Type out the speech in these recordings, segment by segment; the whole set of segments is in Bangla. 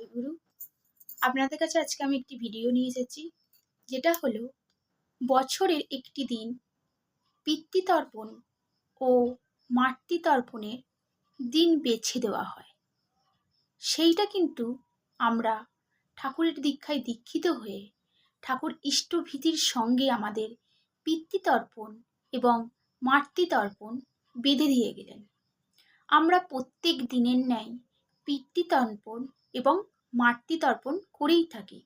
জয় গুরু। আপনাদের কাছে আজকে আমি একটি ভিডিও নিয়ে এসেছি, যেটা হলো বছরের একটি দিন পিতৃতর্পণ ও মাতৃতর্পণের দিন বেছে দেওয়া হয়। সেইটা কিন্তু আমরা ঠাকুরের দীক্ষায় দীক্ষিত হয়ে ঠাকুর ইষ্টভীতির সঙ্গে আমাদের পিতৃতর্পণ এবং মাতৃতর্পণ বেঁধে দিয়ে গেলেন। আমরা প্রত্যেক দিনের ন্যায় পিতৃতর্পণ এবং মাতৃতর্পণ করেই থাকি।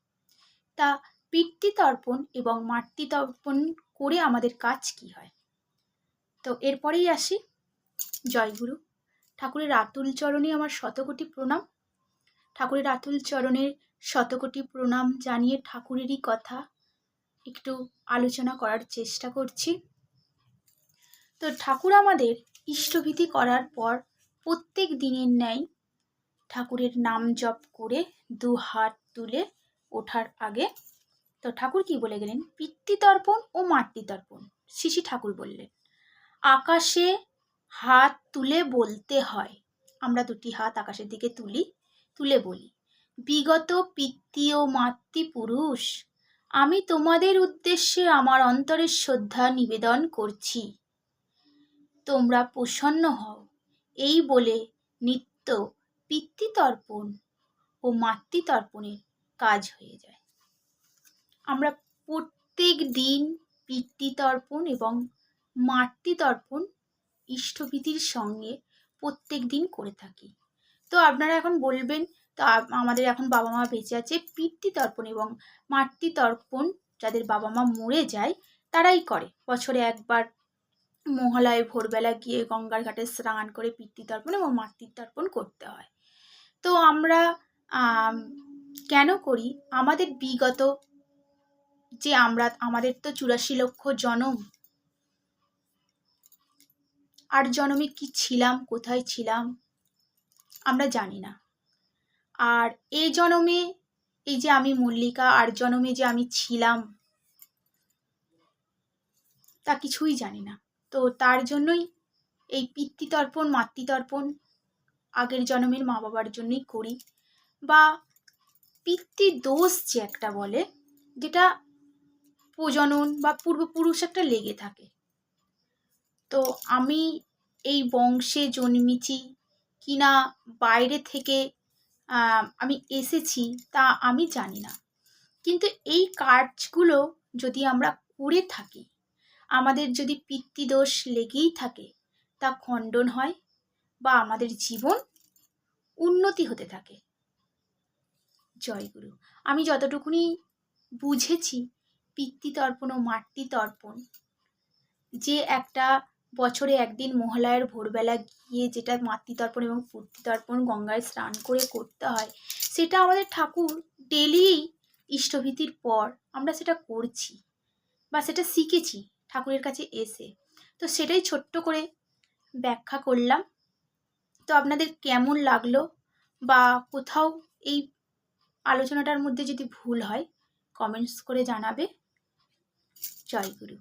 তা পিতৃতর্পণ এবং মাতৃতর্পণ করে আমাদের কাজ কি হয়? তো এরপরেই আসি। জয়গুরু ঠাকুরের আতুল চরণে আমার শতকোটি প্রণাম। ঠাকুরের আতুল চরণের শতকোটি প্রণাম জানিয়ে ঠাকুরেরই কথা একটু আলোচনা করার চেষ্টা করছি। তো ঠাকুর আমাদের ইষ্টভীতি করার পর প্রত্যেক দিনের ন্যায় ঠাকুরের নাম জপ করে দু হাত তুলে ওঠার আগে, তো ঠাকুর কি বলে গেলেন? পিতৃতর্পণ ও মাতৃতর্পণ, শিশি ঠাকুর বললেন। আকাশে হাত তুলে বলতে হয়, আমরা দুটি হাত আকাশের দিকে তুলি, তুলে বলি, বিগত পিতৃ ও মাতৃপুরুষ, আমি তোমাদের উদ্দেশ্যে আমার অন্তরের শ্রদ্ধা নিবেদন করছি, তোমরা প্রসন্ন হও, এই বলে নিত্য পিতৃতর্পণ ও মাতৃতর্পণের কাজ হয়ে যায়। আমরা প্রত্যেক দিন পিতৃতর্পণ এবং মাতৃতর্পণ ইষ্টভীতির সঙ্গে প্রত্যেক দিন করে থাকি। তো আপনারা এখন বলবেন, তো আমাদের এখন বাবা মা বেঁচে আছে, পিতৃতর্পণ এবং মাতৃতর্পণ যাদের বাবা মা মরে যায়, তারাই করে। বছরে একবার মহালয়ে ভোরবেলা গিয়ে গঙ্গার ঘাটে স্নান করে পিতৃতর্পণ এবং মাতৃতর্পণ করতে হয়। তো আমরা কেন করি? আমাদের বিগত যে আমরা, আমাদের তো চুরাশি লক্ষ জনম। আর জনমে কি ছিলাম? কোথায় ছিলাম? আমরা জানি না। আর এই জনমে, এই যে আমি মল্লিকা, আর জনমে যে আমি ছিলাম, তা কিছুই জানি না। তো তার জন্যই এই পিতৃতর্পণ, মাতৃতর্পণ আগের জন্মের মা বাবার জন্যই করি। বা পিতৃদোষ যে একটা বলে, যেটা প্রজনন বা পূর্বপুরুষ একটা লেগে থাকে। তো আমি এই বংশে জন্মেছি কিনা, বাইরে থেকে আমি এসেছি তা আমি জানি না। কিন্তু এই কাজগুলো যদি আমরা করে থাকি, আমাদের যদি পিতৃদোষ লেগেই থাকে, তা খণ্ডন হয় বা আমাদের জীবন উন্নতি হতে থাকে। জয়গুরু আমি যতটুকুনি বুঝেছি পিতৃতর্পণ ও মাতৃতর্পণ যে একটা বছরে একদিন মহালয়ার ভোরবেলা গিয়ে যেটা মাতৃতর্পণ এবং পুত্রিতর্পণ গঙ্গায় স্নান করে করতে হয়, সেটা আমাদের ঠাকুর ডেলি ইষ্টভীতির পর আমরা সেটা করছি বা সেটা শিখেছি ঠাকুরের কাছে এসে। তো সেটাই ছোট্ট করে ব্যাখ্যা করলাম। তো আপনাদের কেমন লাগল? বা কোথাও এই আলোচনাটার মধ্যে যদি ভুল হয় কমেন্টস করে জানাবে। জয় গুরু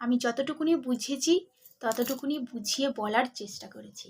আমি যতটুকুনি বুঝেছি, ততটুকুনি বুঝিয়ে বলার চেষ্টা করেছি।